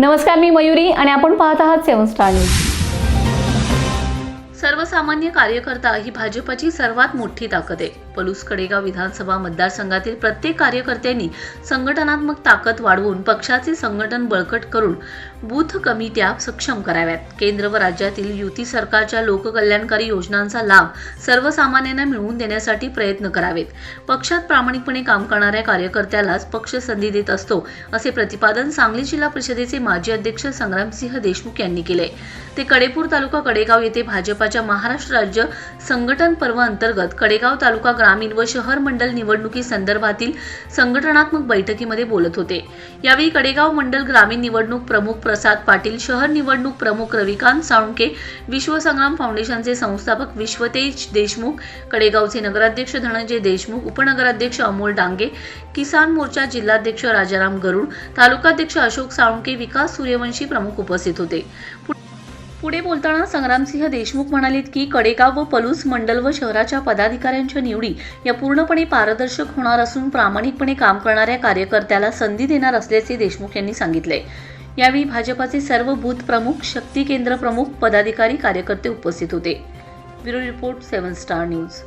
नमस्कार मी मयुरी आणि आपण पाहत आहात सेवन स्टार न्यूज. सर्वसामान्य कार्यकर्ता ही भाजपची सर्वात मोठी ताकद आहे. पलूस कडेगाव विधानसभा मतदारसंघातील प्रत्येक कार्यकर्त्यांनी संघटनात्मक ताकद वाढवून पक्षाचे संघटन बळकट करून बूथ कमिट्या सक्षम कराव्यात. केंद्र व राज्यातील युती सरकारच्या लोककल्याणकारी योजनांचा लाभ सर्वसामान्यांना मिळवून देण्यासाठी प्रयत्न करावेत. पक्षात प्रामाणिकपणे काम करणाऱ्या कार्यकर्त्यालाच पक्ष संधी देत असतो असे प्रतिपादन सांगली जिल्हा परिषदेचे माजी अध्यक्ष संग्रामसिंह देशमुख यांनी केले. ते कडेपूर तालुका कडेगाव येथे भाजपाच्या महाराष्ट्र राज्य संघटन पर्व अंतर्गत कडेगाव तालुका ग्रामीण व शहर मंडल निवडणुकी संदर्भातील संघटनात्मक बैठकीमध्ये बोलत होते. यावेळी कडेगाव मंडल ग्रामीण निवडणूक प्रमुख प्रसाद पाटील शहर निवडणूक प्रमुख रविकांत साळुंके विश्वसंग्राम फाउंडेशनचे संस्थापक विश्वतेज देशमुख कडेगावचे नगराध्यक्ष धनंजय देशमुख उपनगराध्यक्ष अमोल डांगे किसान मोर्चा जिल्हाध्यक्ष राजाराम गरुड तालुकाध्यक्ष अशोक साळुंके विकास सूर्यवंशी प्रमुख उपस्थित होते. पुढे बोलताना संग्रामसिंह देशमुख म्हणालेत की कडेगाव व पलूस मंडल व शहराच्या पदाधिकाऱ्यांच्या निवडी या पूर्णपणे पारदर्शक होणार असून प्रामाणिकपणे काम करणाऱ्या कार्यकर्त्याला संधी देणार असल्याचे देशमुख यांनी सांगितले यावेळी भाजपाचे सर्व बूथ प्रमुख शक्ती केंद्र प्रमुख पदाधिकारी कार्यकर्ते उपस्थित होते. Bureau report seven star news.